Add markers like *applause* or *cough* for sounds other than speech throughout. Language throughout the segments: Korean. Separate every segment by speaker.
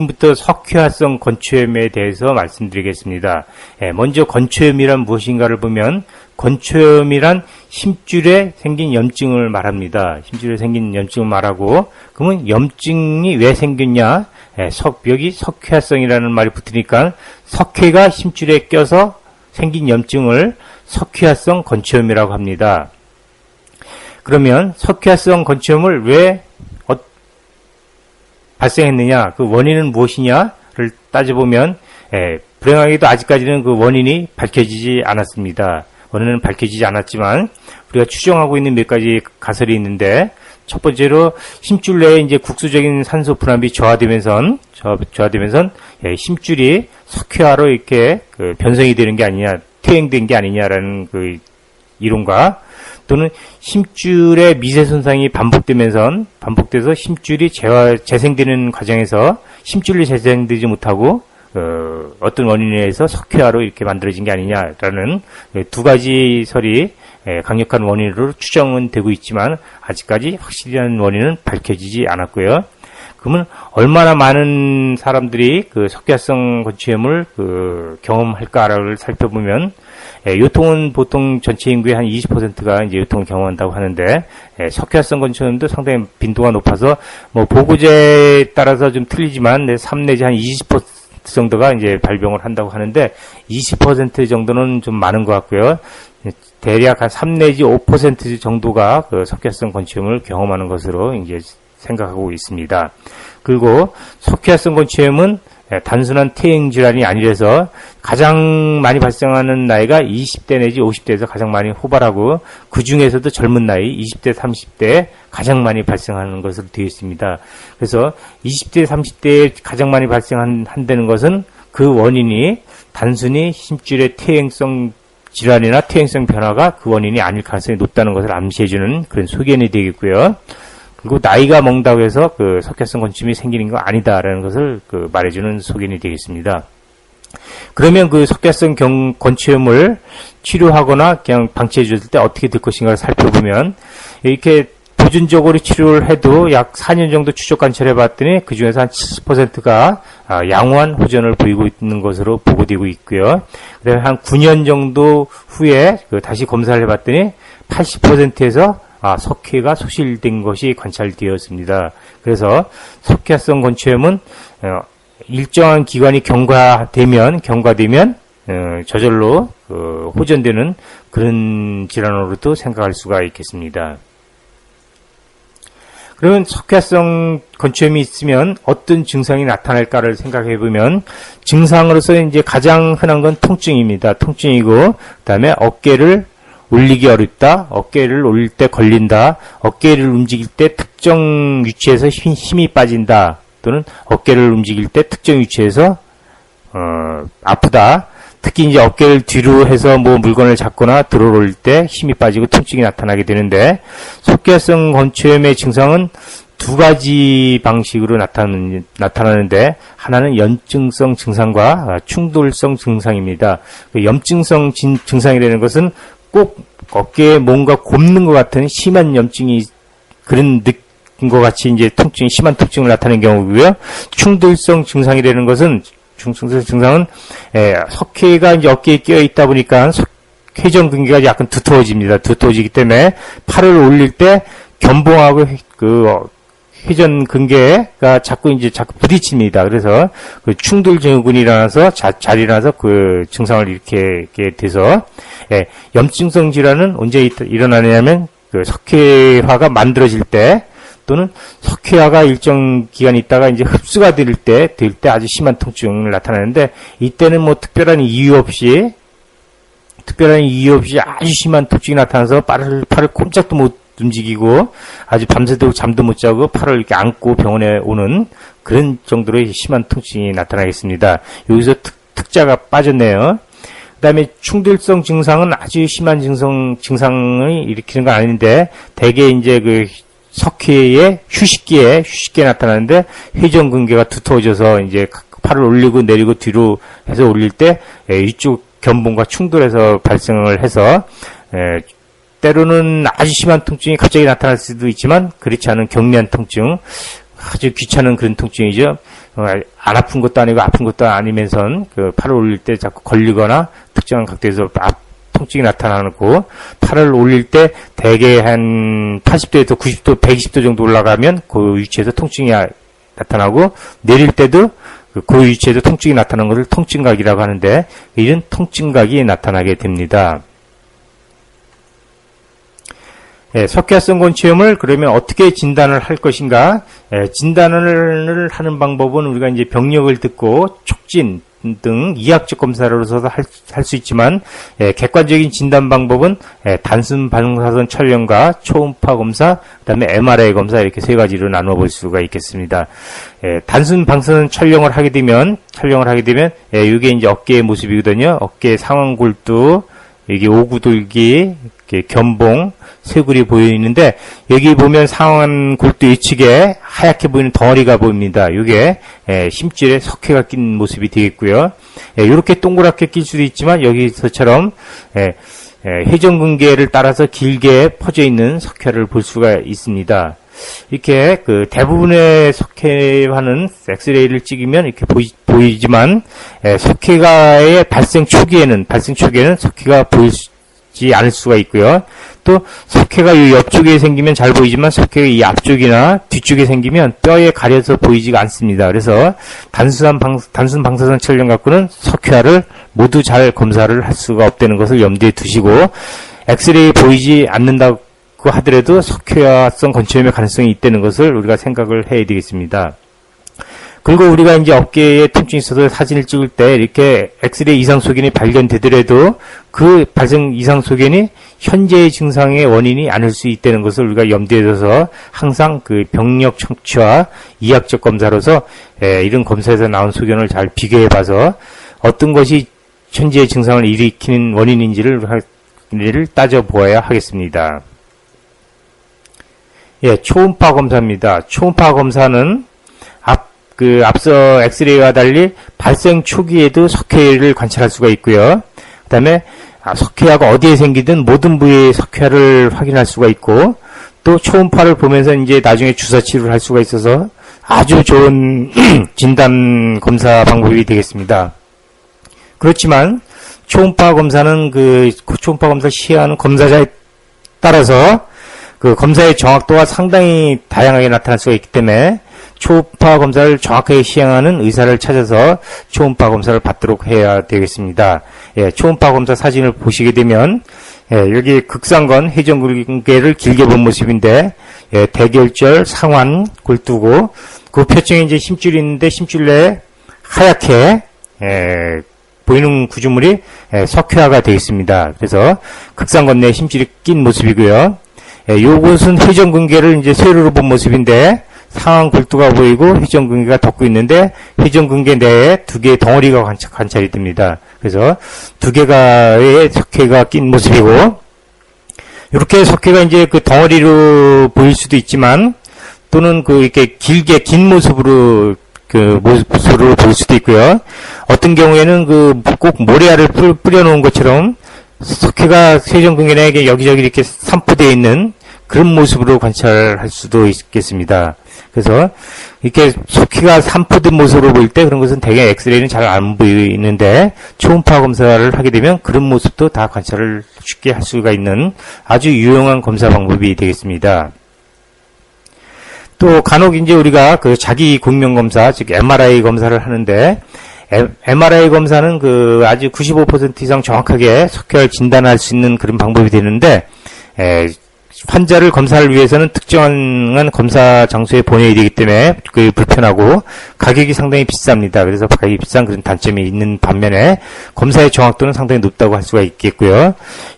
Speaker 1: 지금부터 석회화성 건초염에 대해서 말씀드리겠습니다. 예, 먼저 건초염이란 무엇인가를 보면 건초염이란 힘줄에 생긴 염증을 말합니다. 힘줄에 생긴 염증을 말하고 그러면 염증이 왜 생겼냐? 예, 석 여기 석회화성이라는 말이 붙으니까 석회가 힘줄에 껴서 생긴 염증을 석회화성 건초염이라고 합니다. 그러면 석회화성 건초염을 왜 발생했느냐, 그 원인은 무엇이냐를 따져보면, 예, 불행하게도 아직까지는 그 원인이 밝혀지지 않았습니다. 원인은 밝혀지지 않았지만, 우리가 추정하고 있는 몇 가지 가설이 있는데, 첫 번째로 힘줄 내에 이제 국수적인 산소 분압이 저하되면서, 저하 되면서, 예, 힘줄이 석회화로 이렇게 그 변성이 되는 게 아니냐, 퇴행된 게 아니냐라는 그 이론과, 또는 힘줄의 미세 손상이 반복되면서 반복돼서 힘줄이 재화, 재생되는 과정에서 힘줄이 재생되지 못하고 어, 어떤 원인에 의해서 석회화로 이렇게 만들어진 게 아니냐라는 두 가지 설이 강력한 원인으로 추정은 되고 있지만 아직까지 확실한 원인은 밝혀지지 않았고요. 그러면 얼마나 많은 사람들이 그 석회성 건취염을 그 경험할까를 살펴보면 예, 요통은 보통 전체 인구의 한 20%가 이제 요통을 경험한다고 하는데 예, 석회성 건취염도 상당히 빈도가 높아서 뭐 보고제에 따라서 좀 틀리지만 네, 3 내지 한 20% 정도가 이제 발병을 한다고 하는데 20% 정도는 좀 많은 것 같고요. 대략 한 3 내지 5% 정도가 그 석회성 건취염을 경험하는 것으로 이제 생각하고 있습니다. 그리고 석회화성 건취염은 단순한 퇴행 질환이 아니라서 가장 많이 발생하는 나이가 20대 내지 50대에서 가장 많이 호발하고 그 중에서도 젊은 나이 20대 30대에 가장 많이 발생하는 것으로 되어 있습니다. 그래서 20대 30대에 가장 많이 발생한다는 것은 그 원인이 단순히 힘줄의 퇴행성 질환이나 퇴행성 변화가 그 원인이 아닐 가능성이 높다는 것을 암시해주는 그런 소견이 되겠고요. 그리고 나이가 먹다고 해서 그 석회성 건침이 생기는 거 아니다라는 것을 그 말해주는 소견이 되겠습니다. 그러면 그 석회성 경, 건치염을 치료하거나 그냥 방치해 줬을 때 어떻게 될 것인가를 살펴보면 이렇게 보준적으로 치료를 해도 약 4년 정도 추적 관찰해 봤더니 그 중에서 한 70%가 아, 양호한 호전을 보이고 있는 것으로 보고되고 있고요. 그다음에 한 9년 정도 후에 그 다시 검사를 해 봤더니 80%에서 아, 석회가 소실된 것이 관찰되었습니다. 그래서 석회성 건초염은 어, 일정한 기관이 경과되면 경과되면 어, 저절로 그 호전되는 그런 질환으로도 생각할 수가 있겠습니다. 그러면 석회성 건초염이 있으면 어떤 증상이 나타날까를 생각해 보면 증상으로서 이제 가장 흔한 건 통증입니다. 통증이고 그다음에 어깨를 올리기 어렵다, 어깨를 올릴 때 걸린다, 어깨를 움직일 때 특정 위치에서 힘, 힘이 빠진다, 또는 어깨를 움직일 때 특정 위치에서 어, 아프다. 특히 이제 어깨를 뒤로 해서 뭐 물건을 잡거나 들어 올릴 때 힘이 빠지고 통증이 나타나게 되는데 속계성 건초염의 증상은 두 가지 방식으로 나타나는, 나타나는데 하나는 염증성 증상과 충돌성 증상입니다. 그 염증성 증상이라는 것은 꼭 어깨에 뭔가 곱는 것 같은 심한 염증이 그런 느낌 것 같이 이제 통증이 심한 통증을 나타내는 경우고요. 충돌성 증상이라는 것은 중성성 증상은 에, 석회가 이제 어깨에 끼어 있다 보니까 회전 근개가 약간 두터워집니다. 두터워지기 때문에 팔을 올릴 때 견봉하고 그 회전 근개가 자꾸 이제 자꾸 부딪힙니다. 그래서 그 충돌 증후군이 일어나서 자, 잘 일어나서 그 증상을 이렇게, 돼서 예, 염증성 질환은 언제 일어나냐면 그 석회화가 만들어질 때 또는 석회화가 일정 기간 있다가 이제 흡수가 될 때, 될 때 아주 심한 통증을 나타나는데 이때는 뭐 특별한 이유 없이 특별한 이유 없이 아주 심한 통증이 나타나서 팔을, 팔을 꼼짝도 못 움직이고 아주 밤새도록 잠도 못 자고 팔을 이렇게 안고 병원에 오는 그런 정도로 심한 통증이 나타나겠습니다. 여기서 특, 특자가 빠졌네요. 그 다음에 충돌성 증상은 아주 심한 증상, 증상을 일으키는 건 아닌데, 대개 이제 그 석회의 휴식기에, 휴식기에 나타나는데, 회전근개가 두터워져서 이제 팔을 올리고 내리고 뒤로 해서 올릴 때, 예, 이쪽 견본과 충돌해서 발생을 해서, 예, 때로는 아주 심한 통증이 갑자기 나타날 수도 있지만 그렇지 않은 경미한 통증, 아주 귀찮은 그런 통증이죠. 어, 안 아픈 것도 아니고 아픈 것도 아니면서 그 팔을 올릴 때 자꾸 걸리거나 특정한 각도에서 앞 통증이 나타나고 팔을 올릴 때 대개 한 80도에서 90도, 120도 정도 올라가면 그 위치에서 통증이 아- 나타나고 내릴 때도 그- 그 위치에서 통증이 나타나는 것을 통증각이라고 하는데 이런 통증각이 나타나게 됩니다. 예, 석회화성 곤치염을 그러면 어떻게 진단을 할 것인가? 예, 진단을 하는 방법은 우리가 이제 병력을 듣고 촉진 등 이학적 검사로서 할수 있지만 예, 객관적인 진단 방법은 예, 단순 방사선 촬영과 초음파 검사, 그다음에 MRI 검사 이렇게 세 가지로 나누어 볼 수가 있겠습니다. 예, 단순 방사선 촬영을 하게 되면 촬영을 하게 되면 예, 이게 이제 어깨의 모습이거든요. 어깨 상완 골두, 여기 오구돌기, 견봉, 쇄골이 보이는데 여기 보면 상완 골두 위측에 하얗게 보이는 덩어리가 보입니다. 이게 예, 심줄에 석회가 낀 모습이 되겠고요. 이렇게 동그랗게 낄 수도 있지만 여기서처럼 예, 예, 회전근개를 따라서 길게 퍼져 있는 석회를 볼 수가 있습니다. 이렇게 그 대부분의 석회와는 엑스레이를 찍으면 이렇게 보이, 지만 석회가의 발생 초기에는 발생 초기에는 석회가 보 이지 않을 수가 있고요. 또 석회가 이 옆쪽에 생기면 잘 보이지만 석회가 이 앞쪽이나 뒤쪽에 생기면 뼈에 가려서 보이지가 않습니다. 그래서 단순한 방, 단순 방사선 촬영 갖고는 석회화를 모두 잘 검사를 할 수가 없다는 것을 염두에 두시고 엑스레이 보이지 않는다고 하더라도 석회화성 건초염의 가능성이 있다는 것을 우리가 생각을 해야 되겠습니다. 그리고 우리가 이제 어깨에 통증이 있어서 사진을 찍을 때 이렇게 엑스레이 이상 소견이 발견되더라도 그 발생 이상 소견이 현재의 증상의 원인이 아닐 수 있다는 것을 우리가 염두에 둬서 항상 그 병력 청취와 이학적 검사로서 에, 이런 검사에서 나온 소견을 잘 비교해 봐서 어떤 것이 현재의 증상을 일으키는 원인인지를 할- 를 따져 보아야 하겠습니다. 예, 초음파 검사입니다. 초음파 검사는 앞, 그, 앞서 엑스레이와 달리 발생 초기에도 석회를 관찰할 수가 있고요. 그 다음에 아, 석회화가 어디에 생기든 모든 부위의 석회를 확인할 수가 있고, 또 초음파를 보면서 이제 나중에 주사 치료를 할 수가 있어서 아주 좋은 *clears throat* 진단 검사 방법이 되겠습니다. 그렇지만 초음파 검사는 그 초음파 검사 시행하는 검사자에 따라서 그 검사의 정확도가 상당히 다양하게 나타날 수가 있기 때문에 초음파 검사를 정확하게 시행하는 의사를 찾아서 초음파 검사를 받도록 해야 되겠습니다. 예, 초음파 검사 사진을 보시게 되면 예, 여기 극상건 회전근개를 길게 본 모습인데 예, 대결절 상완 골두고 그 표층에 이제 심줄이 있는데 심줄 내에 하얗게 예, 보이는 구조물이 예, 석회화가 되어 있습니다. 그래서 극상건 내에 심줄이 낀 모습이고요. 예, 요것은 회전근개를 이제 세로로 본 모습인데 상황 골두가 보이고 회전근개가 덮고 있는데 회전근개 내에 두 개의 덩어리가 관찰, 관찰 이 됩니다. 그래서 두 개가의 석회가 낀 모습이고 이렇게 석회가 이제 그 덩어리로 보일 수도 있지만 또는 그 이렇게 길게 긴 모습으로 그 모습으로 보일 수도 있고요. 어떤 경우에는 그 꼭 모래알을 뿌- 뿌려놓은 것처럼 석회가 내에 여기저기 이렇게 산포되어 있는 그런 모습으로 관찰할 수도 있겠습니다. 그래서 이렇게 석회가 산포된 모습으로 보일 때 그런 것은 대개 엑스레이는 잘 안 보이는데 초음파 검사를 하게 되면 그런 모습도 다 관찰을 쉽게 할 수가 있는 아주 유용한 검사 방법이 되겠습니다. 또 간혹 이제 우리가 그 자기 공명 검사 즉 MRI 검사를 하는데 MRI 검사는 그 아주 95% 이상 정확하게 석회를 진단할 수 있는 그런 방법이 되는데 에, 환자를 검사를 위해서는 특정한 검사 장소에 보내야 되기 때문에 그 불편하고 가격이 상당히 비쌉니다. 그래서 가격이 비싼 그런 단점이 있는 반면에 검사의 정확도는 상당히 높다고 할 수가 있겠고요.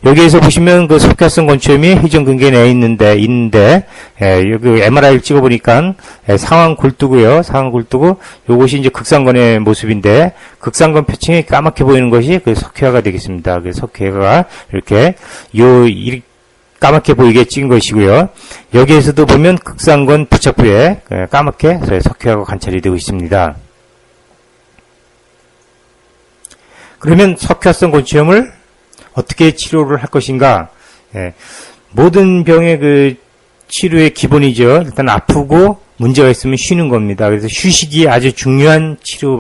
Speaker 1: 여기에서 보시면 그 석회성 건초염이 회전근개 내에 있는데 있는데 예, 여기 MRI를 찍어보니까 예, 상황 골두고요. 상황 골두고 요것이 이제 극상건의 모습인데 극상건 표층이 까맣게 보이는 것이 그 석회화가 되겠습니다. 그 석회가 이렇게 요 이- 까맣게 보이게 찍은 것이고요. 여기에서도 보면 극상건 부착부에 예, 까맣게 석회화가 관찰이 되고 있습니다. 그러면 석회화성 곤치염을 어떻게 치료를 할 것인가? 예, 모든 병의 그 치료의 기본이죠. 일단 아프고 문제가 있으면 쉬는 겁니다. 그래서 휴식이 아주 중요한 치료